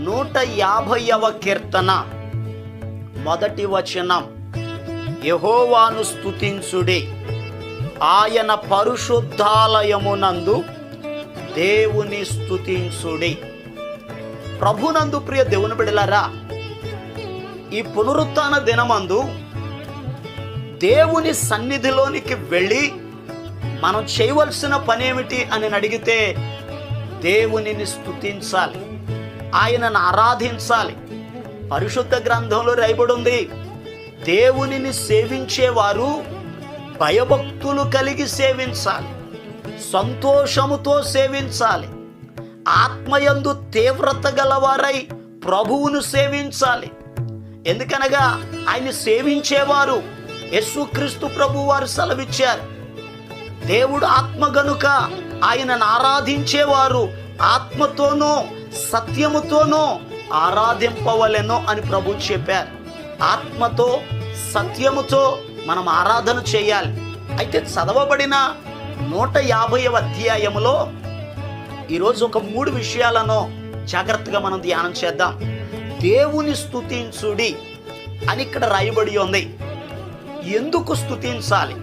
నూట యాభైవ కీర్తన. మొదటి వచనం యహోవాను స్తుతించుడి. ఆయన పరిశుద్ధాలయమునందు దేవుని స్తుతించుడి. ప్రభునందు ప్రియ దేవుని బిడలారా ఈ పునరుత్న దినమందు దేవుని సన్నిధిలోనికి వెళ్ళి మనం చేయవలసిన పనేమిటి అని అడిగితే దేవునిని స్థుతించాలి ఆయనను ఆరాధించాలి. పరిశుద్ధ గ్రంథంలో రాయబడి ఉంది దేవునిని సేవించేవారు భయభక్తులు కలిగి సేవించాలి సంతోషముతో సేవించాలి ఆత్మయందు తీవ్రత గలవారై ప్రభువును సేవించాలి. ఎందుకనగా ఆయన సేవించేవారు యేసుక్రీస్తు ప్రభు వారు సెలవిచ్చారు. దేవుడు ఆత్మ గనుక ఆయనను ఆరాధించేవారు ఆత్మతోనూ సత్యముతోనూ ఆరాధింపవలెనో అని ప్రభు చెప్పారు. ఆత్మతో సత్యముతో మనం ఆరాధన చేయాలి. అయితే చదవబడిన నూట యాభైవ అధ్యాయములో ఈరోజు ఒక మూడు విషయాలను జాగ్రత్తగా మనం ధ్యానం చేద్దాం. దేవుని స్థుతించుడి అని ఇక్కడ రాయబడి ఉంది. ఎందుకు స్థుతించాలి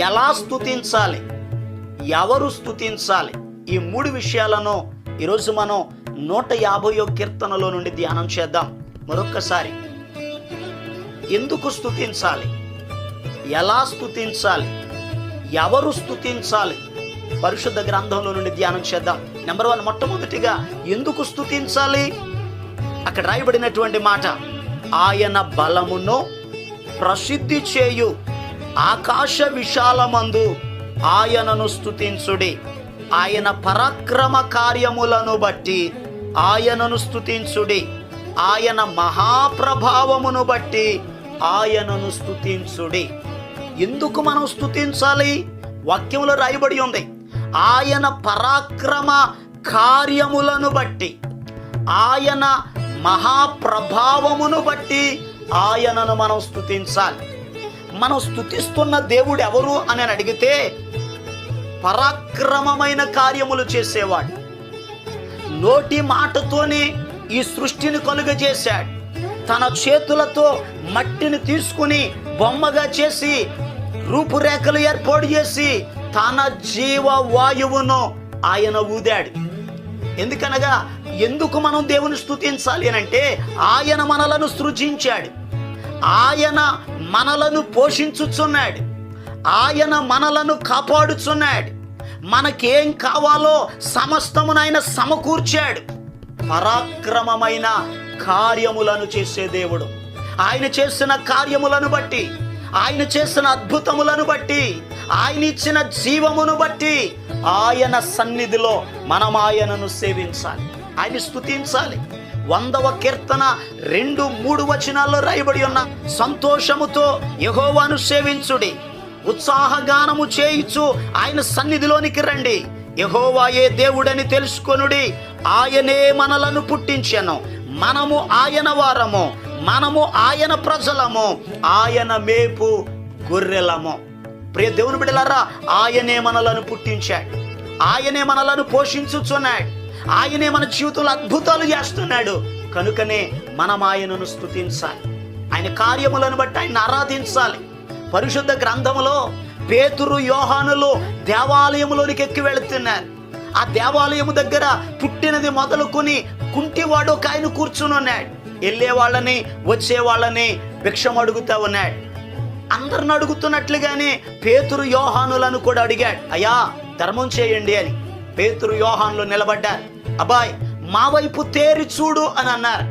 ఎలా స్థుతించాలి ఎవరు స్థుతించాలి ఈ మూడు విషయాలను ఈరోజు మనం నూట యాభైయో కీర్తనలో నుండి ధ్యానం చేద్దాం. మరొక్కసారి. ఎందుకు స్తుతించాలి? ఎలా స్థుతించాలి ఎవరు స్థుతించాలి పరిశుద్ధ గ్రంథంలో నుండి ధ్యానం చేద్దాం. నెంబర్ వన్ మొట్టమొదటిగా ఎందుకు స్థుతించాలి అక్కడ రాయబడినటువంటి మాట ఆయన బలమును ప్రసిద్ధి చేయు ఆకాశ విశాలమందు ఆయనను స్థుతించుడి ఆయన పరాక్రమ కార్యములను బట్టి ఆయనను స్థుతించుడి ఆయన మహాప్రభావమును బట్టి ఆయనను స్థుతించుడి ఎందుకు మనం స్థుతించాలి వాక్యములో రాయబడి ఉంది. ఆయన పరాక్రమ కార్యములను బట్టి ఆయన మహాప్రభావమును బట్టి ఆయనను మనం స్థుతించాలి మనం స్థుతిస్తున్న దేవుడు ఎవరు అని అడిగితే పరాక్రమమైన కార్యములు చేసేవాడు. నోటి మాటతోనే ఈ సృష్టిని కలుగజేశాడు. తన చేతులతో మట్టిని తీసుకుని బొమ్మగా చేసి రూపురేఖలు ఏర్పాటు చేసి తన జీవ వాయువును ఆయన ఊదాడు. ఎందుకనగా ఎందుకు మనం దేవుని స్థుతించాలి అని అంటే ఆయన మనలను సృజించాడు. ఆయన మనలను పోషించుచున్నాడు. ఆయన మనలను కాపాడుచున్నాడు. మనకేం కావాలో సమస్తమునైన సమకూర్చాడు. పరాక్రమమైన కార్యములను చేసే దేవుడు. ఆయన చేసిన కార్యములను బట్టి ఆయన చేసిన అద్భుతములను బట్టి ఆయన ఇచ్చిన జీవమును బట్టి ఆయన సన్నిధిలో మనం ఆయనను సేవించాలి. ఆయన స్థుతించాలి వందవ కీర్తన రెండు మూడు వచనాల్లో రాయబడి ఉన్న సంతోషముతో యహోవాను సేవించుడి. ఉత్సాహగానము చేయించు ఆయన సన్నిధిలోనికి రండి. యహోవాయే దేవుడని తెలుసుకొనుడి. ఆయనే మనలను పుట్టించెను. మనము ఆయన వారము. మనము ఆయన ప్రజలము. ఆయన మేపు గొర్రెలము. ప్రియ దేవుని బిడ్డలారా ఆయనే మనలను పుట్టించాడు. ఆయనే మనలను పోషించుచున్నాడు. ఆయనే మన జీవితంలో అద్భుతాలు చేస్తున్నాడు. కనుకనే మనం ఆయనను స్థుతించాలి ఆయన కార్యములను బట్టి ఆయన ఆరాధించాలి. పరిశుద్ధ గ్రంథములో పేతురు యోహానులు దేవాలయంలోనికి ఎక్కి వెళుతున్నారు. ఆ దేవాలయము దగ్గర పుట్టినది మొదలుకొని కుంటివాడు ఒక ఆయన కూర్చుని ఉన్నాడు. వెళ్ళే వాళ్ళని వచ్చే వాళ్ళని భిక్షం అడుగుతా ఉన్నాడు. అందరిని అడుగుతున్నట్లుగానే పేతురు యోహానులను కూడా అడిగాడు. అయ్యా ధర్మం చేయండి అని. పేతురు యోహానులు నిలబడ్డారు. అబ్బాయ్ మా వైపు తేరి చూడు అని అన్నారు.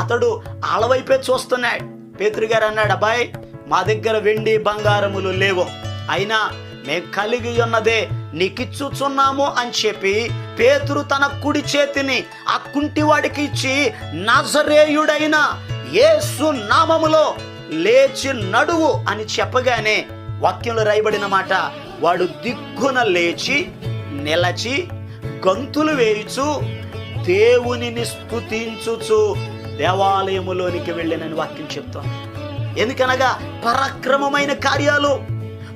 అతడు ఆళ్ళ వైపే చూస్తున్నాడు. పేతురు గారు అన్నాడు అబ్బాయ్ మా దగ్గర వెండి బంగారములు లేవు. అయినా మేము కలిగి ఉన్నదే నీకిచ్చుచున్నాము అని చెప్పి పేతురు తన కుడి చేతిని ఆ కుంటివాడికి ఇచ్చి నజరేయుడైన యేసు నామములో లేచి నడువు అని చెప్పగానే వాక్యంలో రాయబడిన మాట వాడు దిగ్గున లేచి నిలచి గంతులు వేయుచు దేవునిని స్తుతించుచు దేవాలయములోనికి వెళ్ళినని వాక్యం చెప్తాం ఎందుకనగా పరాక్రమమైన కార్యాలు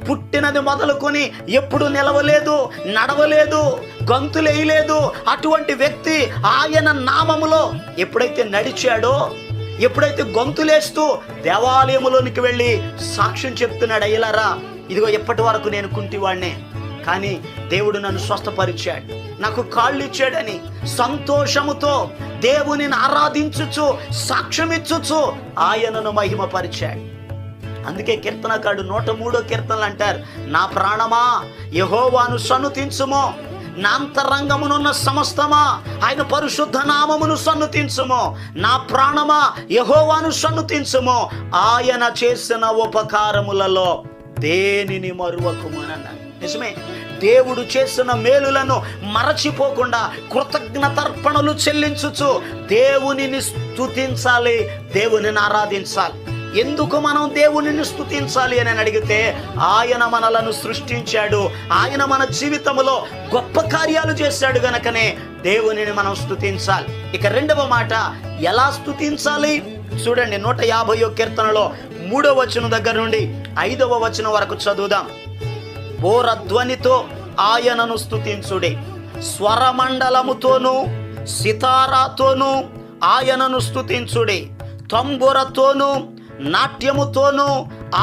పుట్టినది మొదలుకొని ఎప్పుడు నిలవలేదు నడవలేదు గంతులేయలేదు అటువంటి వ్యక్తి ఆయన నామములో ఎప్పుడైతే నడిచాడో ఎప్పుడైతే గొంతులేస్తూ దేవాలయములోనికి వెళ్ళి సాక్ష్యం చెప్తున్నాడు అయ్యలారా ఇదిగో ఎప్పటి వరకు నేను కుంటివాడినే. కానీ దేవుడు నన్ను స్వస్థపరిచాడు. నాకు కాళ్ళు ఇచ్చాడని సంతోషముతో దేవునిని ఆరాధించుచు సాక్ష్యమిచ్చుచు ఆయనను మహిమపరిచాడు. అందుకే కీర్తనకాడు నూట మూడో కీర్తనలు అంటారు నా ప్రాణమా యహోవాను సన్నుతించుమో. నా అంతరంగమునున్న సమస్తమా ఆయన పరిశుద్ధ నామమును సన్నుతించుమో. నా ప్రాణమా యహోవాను సన్నుతించుమో. ఆయన చేసిన ఉపకారములలో దేనిని మరువకుము నిజమే దేవుడు చేసిన మేలులను మరచిపోకుండా కృతజ్ఞతర్పణలు చెల్లించుచు దేవునిని స్థుతించాలి దేవునిని ఆరాధించాలి. ఎందుకు మనం దేవునిని స్థుతించాలి అని అడిగితే ఆయన మనలను సృష్టించాడు ఆయన మన జీవితంలో గొప్ప కార్యాలు చేశాడు గనకనే దేవునిని మనం స్థుతించాలి ఇక రెండవ మాట ఎలా స్థుతించాలి చూడండి నూట యాభయో కీర్తనలో మూడవ వచనం దగ్గర నుండి ఐదవ వచనం వరకు చదువుదాం. బోరధ్వనితో ఆయనను స్థుతించుడి స్వరమండలముతోనూ సితారాతోనూ ఆయనను స్థుతించుడి తంబురతోనూ నాట్యముతోనూ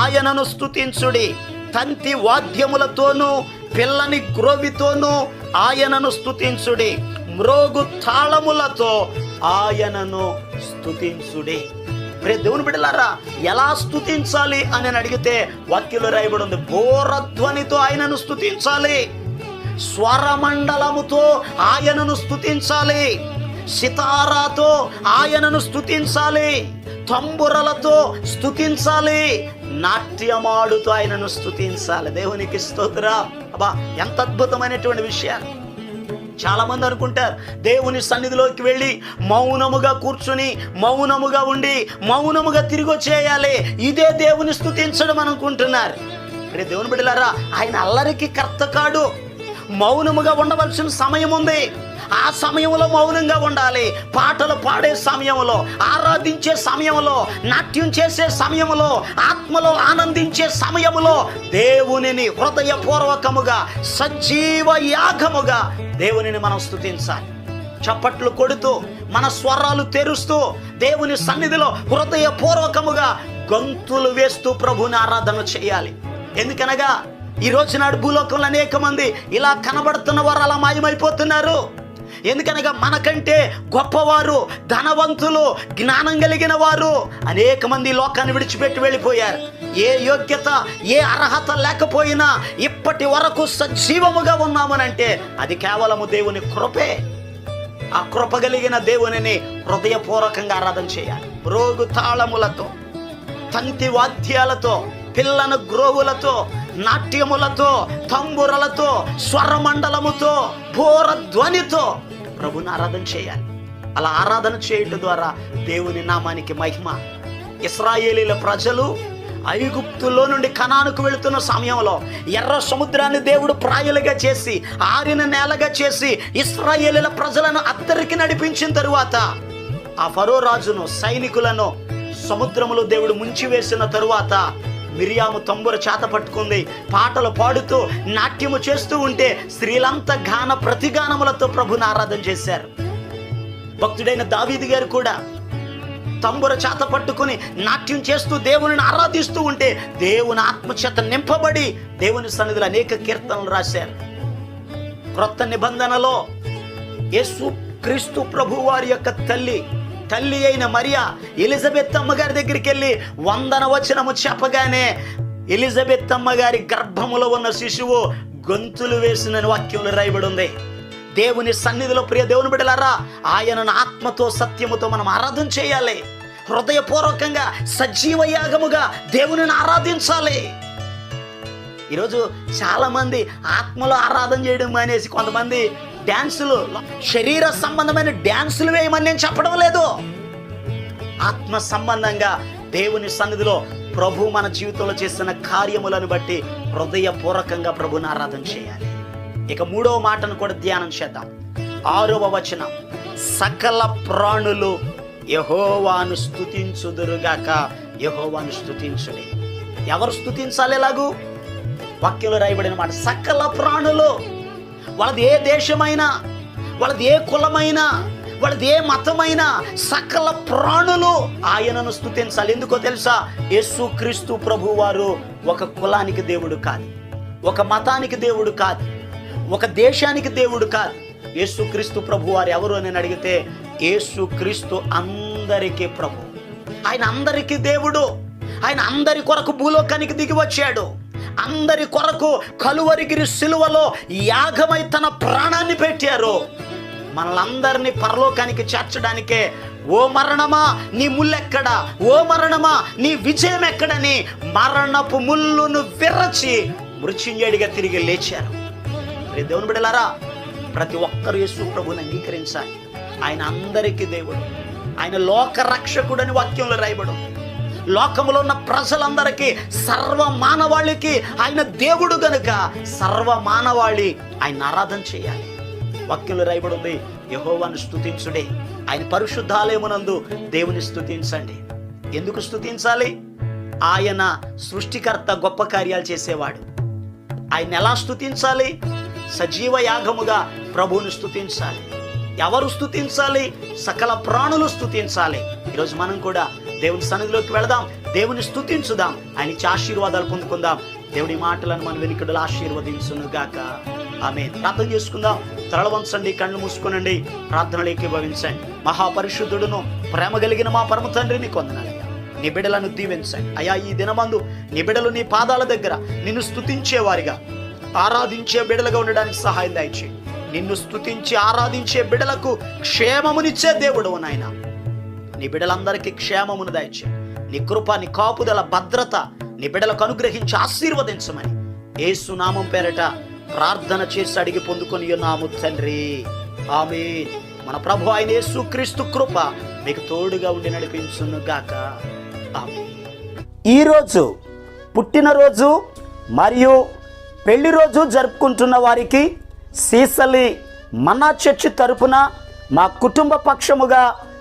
ఆయనను స్థుతించుడి తంతి వాద్యములతోనూ పిల్లని గ్రోవితోనూ ఆయనను స్థుతించుడి మ్రోగు తాళములతో ఆయనను స్తుతించుడి. ప్రే దేవుని బిడ్డలారా ఎలా స్తుతించాలి అని అడిగితే వాక్యంలో రాయబడి ఉంది బోరధ్వనితో ఆయనను స్తుతించాలి స్వరమండలముతో ఆయనను స్తుతించాలి సితారాతో ఆయనను స్తుతించాలి తంబురలతో స్తుతించాలి నాట్యమాడుతూ ఆయనను స్తుతించాలి. దేవునికి స్తోత్ర. అబ్బా ఎంత అద్భుతమైనటువంటి విషయాలు. చాలా మంది అనుకుంటారు దేవుని సన్నిధిలోకి వెళ్ళి మౌనముగా కూర్చుని మౌనముగా ఉండి మౌనముగా తిరిగి వచ్చేయాలి. ఇదే దేవుని స్థుతించడం అనుకుంటున్నారు. ఇప్పుడు దేవుని బిడ్డలారా ఆయన అల్లరికి కర్త కాడు. మౌనముగా ఉండవలసిన సమయం ఉంది. ఆ సమయంలో మౌనంగా ఉండాలి. పాటలు పాడే సమయంలో ఆరాధించే సమయంలో నాట్యం చేసే సమయంలో ఆత్మలో ఆనందించే సమయంలో దేవునిని హృదయపూర్వకముగా సజీవ యాగముగా దేవునిని మనం స్థుతించాలి చప్పట్లు కొడుతూ మన స్వరాలు తెరుస్తూ దేవుని సన్నిధిలో హృదయపూర్వకముగా గొంతులు వేస్తూ ప్రభుని ఆరాధన చేయాలి. ఎందుకనగా ఈ రోజు నాడు భూలోకంలో అనేక మంది ఇలా కనబడుతున్న వారు అలా మాయమైపోతున్నారు. ఎందుకనగా మనకంటే గొప్పవారు ధనవంతులు జ్ఞానం కలిగిన వారు అనేక మంది లోకాన్ని విడిచిపెట్టి వెళ్ళిపోయారు. ఏ యోగ్యత ఏ అర్హత లేకపోయినా ఇప్పటి వరకు సజీవముగా ఉన్నామనంటే అది కేవలము దేవుని కృపే. ఆ కృప కలిగిన దేవునిని హృదయపూర్వకంగా ఆరాధన చేయాలి. రోగు తాళములతో తంతి వాద్యాలతో పిల్లన గ్రోవులతో నాట్యములతో తంబురలతో స్వరమండలముతో భోర ధ్వనితో ప్రభుని ఆరాధన చేయాలి. అలా ఆరాధన చేయటం ద్వారా దేవుని నామానికి మహిమ. ఇస్రాయేలీల ప్రజలు ఐగుప్తులో నుండి కణానుకు వెళుతున్న సమయంలో ఎర్ర సముద్రాన్ని దేవుడు ప్రాయలుగా చేసి ఆరిన నేలగా చేసి ఇస్రాయేలీల ప్రజలను అద్దరికి నడిపించిన తరువాత ఆ ఫరో రాజును సైనికులను సముద్రములో దేవుడు ముంచివేసిన తరువాత మిరియాము తంబుర చేత పట్టుకుంది. పాటలు పాడుతూ నాట్యము చేస్తూ ఉంటే స్త్రీలంతా గాన ప్రతిగానములతో ప్రభుని ఆరాధన చేశారు. భక్తుడైన దావీది గారు కూడా తంబుర చేత పట్టుకుని నాట్యం చేస్తూ దేవుని ఆరాధిస్తూ ఉంటే దేవుని ఆత్మచేత నింపబడి దేవుని సన్నిధిలో అనేక కీర్తనలు రాశారు. క్రొత్త నిబంధనలో యేసు క్రీస్తు ప్రభు వారి యొక్క తల్లి తల్లి అయిన మరియా ఎలిజబెత్ అమ్మగారి దగ్గరికి వెళ్ళి వందన వచనము చెప్పగానే ఎలిజబెత్ అమ్మగారి గర్భములో ఉన్న శిశువు గొంతులు వేసిన వాక్యంలో రాయబడి ఉంది దేవుని సన్నిధిలో ప్రియ దేవుని బిడలారా ఆయనను ఆత్మతో సత్యముతో మనం ఆరాధన చేయాలి. హృదయపూర్వకంగా సజీవ యాగముగా దేవునిని ఆరాధించాలి. ఈరోజు చాలామంది ఆత్మలో ఆరాధన చేయడం మానేసి కొంతమంది డ్యాన్సులు శరీర సంబంధమైన డ్యాన్సులు వేయమని నేను చెప్పడం లేదు. ఆత్మ సంబంధంగా దేవుని సన్నిధిలో ప్రభు మన జీవితంలో చేస్తున్న కార్యములను బట్టి హృదయపూర్వకంగా ప్రభుని ఆరాధన చేయాలి. ఇక మూడవ మాటను కూడా ధ్యానం చేద్దాం. ఆరవ వచనం సకల ప్రాణులు యహోవాను స్థుతించుదురుగాక యహోవాను స్థుతించుడి ఎవరు స్థుతించాలి ఎలాగూ? వాక్యంలో రాయబడిన మాట సకల ప్రాణులు వాళ్ళది ఏ దేశమైనా వాళ్ళది ఏ కులమైనా వాళ్ళది ఏ మతమైనా సకల ప్రాణులు ఆయనను స్థుతించాలి ఎందుకో తెలుసా? యేసు క్రీస్తు ప్రభు వారు ఒక కులానికి దేవుడు కాదు. ఒక మతానికి దేవుడు కాదు. ఒక దేశానికి దేవుడు కాదు. యేసు క్రీస్తు ప్రభు వారు ఎవరు అని నేను అడిగితే యేసు క్రీస్తు అందరికీ ప్రభు. ఆయన అందరికీ దేవుడు. ఆయన అందరి కొరకు భూలోకానికి దిగి వచ్చాడు. అందరి కొరకు కలువరిగిరి సిలువలో యాగమై తన ప్రాణాన్ని పెట్టారు. మనలందరినీ పరలోకానికి చేర్చడానికే ఓ మరణమా నీ ముల్లెక్కడ? ఓ మరణమా నీ విజయం ఎక్కడని మరణపు ముల్లును విరచి మృత్యుంజడిగా తిరిగి లేచారు. దేవుని బిడలారా ప్రతి ఒక్కరు యేసు ప్రభుని అంగీకరించాలి. ఆయన అందరికీ దేవుడు. ఆయన లోక రక్షకుడని వాక్యంలో రాయబడు లోకములో ఉన్న ప్రజలందరికీ సర్వ మానవాళికి ఆయన దేవుడు గనుక సర్వ మానవాళి ఆయన ఆరాధన చేయాలి. వాక్యంలో రాయబడి ఉంది యహోవాను స్తుతించుడే. ఆయన పరిశుద్ధాలయమునందు దేవుని స్థుతించండి ఎందుకు స్తుతించాలి? ఆయన సృష్టికర్త గొప్ప కార్యాలు చేసేవాడు. ఆయన ఎలా స్తుతించాలి? సజీవ యాగముగా ప్రభువుని స్తుతించాలి. ఎవరు స్తుతించాలి? సకల ప్రాణులు స్తుతించాలి. ఈరోజు మనం కూడా దేవుని సన్నిధిలోకి వెళదాం. దేవుని స్థుతించుదాం ఆయన ఇచ్చే ఆశీర్వాదాలు పొందుకుందాం. దేవుడి మాటలను మన వెనుకడలు ఆశీర్వదించును గాక ఆమె ప్రార్థన చేసుకుందాం. తరళవంచండి కళ్ళు మూసుకునండి. ప్రార్థనలు భవించండి మహాపరిశుద్ధుడును ప్రేమ కలిగిన మా పరమ తండ్రిని కొందనాలి నీ బిడ్డలను దీవించండి. అయా ఈ దినమందు నీ నీ పాదాల దగ్గర నిన్ను స్తుతించేవారిగా. ఆరాధించే బిడలుగా ఉండడానికి సహాయం దయచేయి. నిన్ను స్తుతించి ఆరాధించే బిడలకు క్షేమమునిచ్చే దేవుడు నాయన. నీ బిడ్డలందరికీ క్షేమమును దయచే నీ కృప నీ కాపుదల భద్రత నీ బిడ్డలకు అనుగ్రహించి ఆశీర్వదించమని ఏసునామం పేరట ప్రార్థన చేసి అడిగి పొందుకొని ఉన్నాము తండ్రి. ఆమె మన ప్రభు ఆయన యేసు క్రీస్తు కృప మీకు తోడుగా ఉండి నడిపించును గాక. ఆమె ఈరోజు పుట్టినరోజు మరియు పెళ్ళి రోజు జరుపుకుంటున్న వారికి సీసలి మన్నా చర్చి తరపున మా కుటుంబ పక్షముగా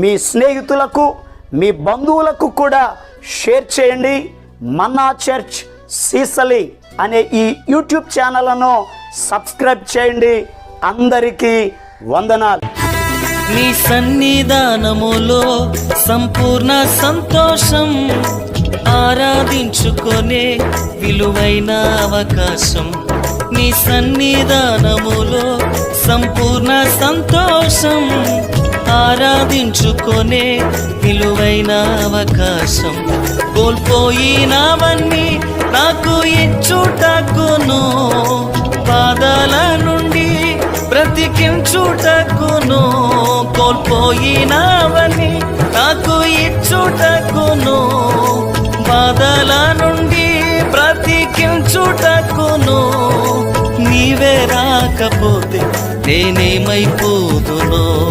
మీ స్నేహితులకు మీ బంధువులకు కూడా షేర్ చేయండి. మన్నా చర్చ్ సీసలి అనే ఈ యూట్యూబ్ ఛానల్ను సబ్స్క్రైబ్ చేయండి. అందరికీ వందనాలు. నీ సన్నిధానములో సంపూర్ణ సంతోషం ఆరాధించుకునే విలువైన అవకాశం. నీ సన్నిధానములో సంపూర్ణ సంతోషం ఆరాధించుకొనే విలువైన అవకాశం. కోల్పోయినవన్నీ నాకు ఇచ్చుటకును. పాదాల నుండి బ్రతికించుటకును. కోల్పోయినవన్నీ నాకు ఇచ్చుటకును. బాధల నుండి బ్రతికించుటకును. నీవే రాకపోతే నేనేమైపోదును?